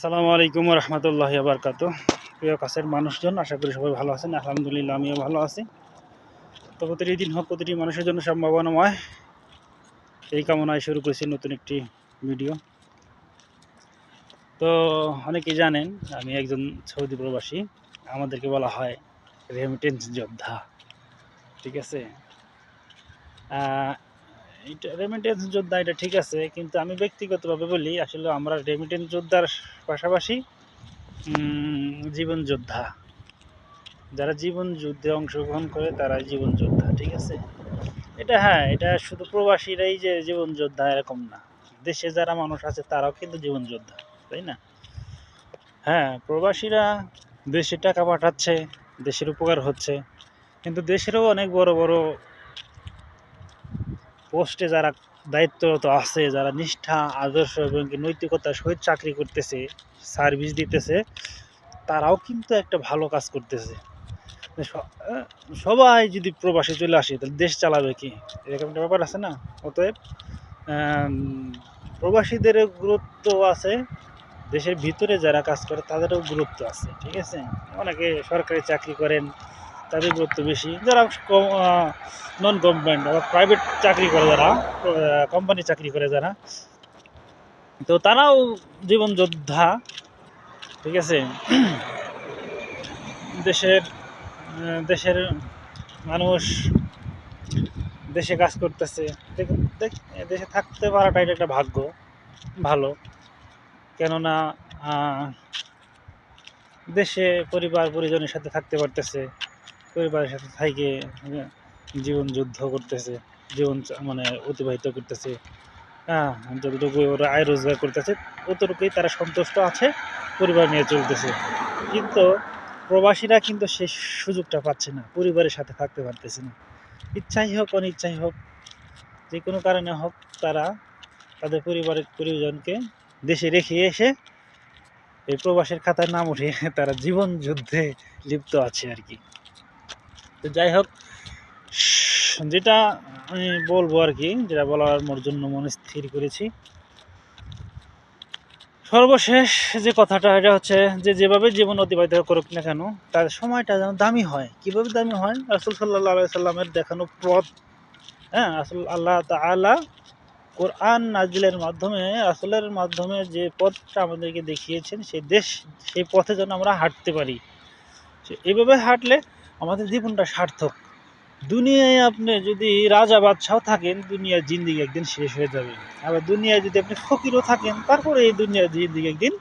আসসালামু আলাইকুম রহমতুল্লাহ বারকাত প্রিয় কাছের মানুষজন, আশা করি সবাই ভালো আছেন। আলহামদুলিল্লাহ, আমিও ভালো আছি। তো প্রতিটি দিন হোক, প্রতিটি মানুষের জন্য সম্ভাবনা সম্ভাবনাময় এই কামনায় শুরু করেছি নতুন একটি ভিডিও। তো অনেকেই জানেন, আমি একজন সৌদি প্রবাসী। আমাদেরকে বলা হয় রেমিটেন্স যোদ্ধা। ঠিক আছে? এটা রেমিটেন্স যোদ্ধা, এটা ঠিক আছে, কিন্তু আমি ব্যক্তিগতভাবে বলি, আসলে আমরা রেমিটেন্স যোদ্ধার পাশাপাশি জীবন যোদ্ধা। যারা জীবন যুদ্ধে অংশগ্রহণ করে তারা জীবন যোদ্ধা, ঠিক আছে? এটা হ্যাঁ এটা শুধু প্রবাসীরাই যে জীবন যোদ্ধা এরকম না। দেশে যারা মানুষ আছে, তারাও কিন্তু জীবন যোদ্ধা, তাই না? হ্যাঁ প্রবাসীরা দেশে টাকা পাঠাচ্ছে, দেশের উপকার হচ্ছে, কিন্তু দেশেরও অনেক বড় বড় পোস্টে যারা দায়িত্বরত আছে, যারা নিষ্ঠা, আদর্শ এবং নৈতিকতার সহিত চাকরি করতেছে সার্ভিস দিতেছে, তারাও কিন্তু একটা ভালো কাজ করতেছে। স- সবাই যদি প্রবাসে চলে আসে, তাহলে দেশ চালাবে কি? এরকম একটা ব্যাপার আছে না? অতএব প্রবাসীদের গুরুত্ব আছে, দেশের ভিতরে যারা কাজ করে, তাদেরও গুরুত্ব আছে, ঠিক আছে? অনেকে সরকারি চাকরি করেন তাদের গুরুত্ব বেশি। যারা নন গভর্নমেন্ট বা প্রাইভেট চাকরি করে যারা কোম্পানি চাকরি করে যারা, তো তারাও জীবন যোদ্ধা ঠিক আছে? দেশের দেশের মানুষ দেশে কাজ করতেছে। দেশে থাকতে পারাটা এটা একটা ভাগ্য, ভালো। কেননা দেশে পরিবার পরিজনের সাথে থাকতে পারতেছে। পরিবারের সাথে থেকে জীবন যুদ্ধ করতেছে, জীবন মানে অতিবাহিত করতেছে। হ্যাঁ যতটুকু ওরা আয় রোজগার করতেছে ততটুকুই তারা সন্তুষ্ট আছে, পরিবার নিয়ে চলতেছে। কিন্তু প্রবাসীরা কিন্তু সেই সুযোগটা পাচ্ছে না, পরিবারের সাথে থাকতে পারতেছে না। ইচ্ছাই হোক, অনিচ্ছাই হোক, যে কোনো কারণে হোক, তারা তাদের পরিবারের পরিজনকে দেশে রেখে এসে এই প্রবাসের খাতার নাম উঠে তারা জীবন যুদ্ধে লিপ্ত আছে আর কি। তো যাই হোক, যেটা আমি বলব আর কি, যেটা বলার মোর জন্য মনে স্থির করেছি। সর্বশেষ যে কথাটা, এটা হচ্ছে যে যেভাবে জীবন অতিবাহিত করুক না কেন, তার সময়টা যেন দামি হয়। কীভাবে দামি হয়? রাসুল সাল্লাহ সাল্লামের দেখানো পথ। হ্যাঁ আসল আল্লাহ তাআলা কোরআন নাজিলের মাধ্যমে আসলের মাধ্যমে যে পথটা আমাদেরকে দেখিয়েছেন সেই দেশ সেই পথে যেন আমরা হাঁটতে পারি। এভাবে হাঁটলে আমাদের জীবনটা সার্থক। দুনিয়ায় আপনি যদি রাজা বাদশাহ থাকেন, দুনিয়ার জিন্দিগি একদিন শেষ হয়ে যাবে। আবার দুনিয়ায় যদি আপনি ফকিরও থাকেন, তারপরে এই দুনিয়ার জিন্দিগি একদিন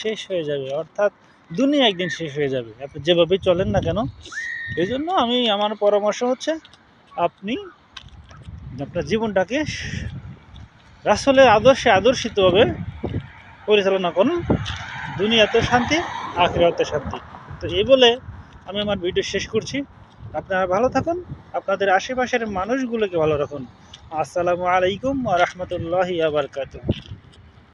শেষ হয়ে যাবে। অর্থাৎ দুনিয়া একদিন শেষ হয়ে যাবে। আপনি যেভাবে চলেন না কেন এই জন্য আমি, আমার পরামর্শ হচ্ছে আপনি আপনার জীবনটাকে রাসলের আদর্শে আদর্শিতভাবে পরিচালনা করুন। দুনিয়াতে শান্তি, আখিরাতে শান্তি। তো এই বলে আমি আমার ভিডিও শেষ করছি। আপনারা ভালো থাকুন, আপনাদের আশেপাশের মানুষগুলোকে ভালো রাখুন। আসসালামু আলাইকুম রহমতুল্লাহ আবরকাত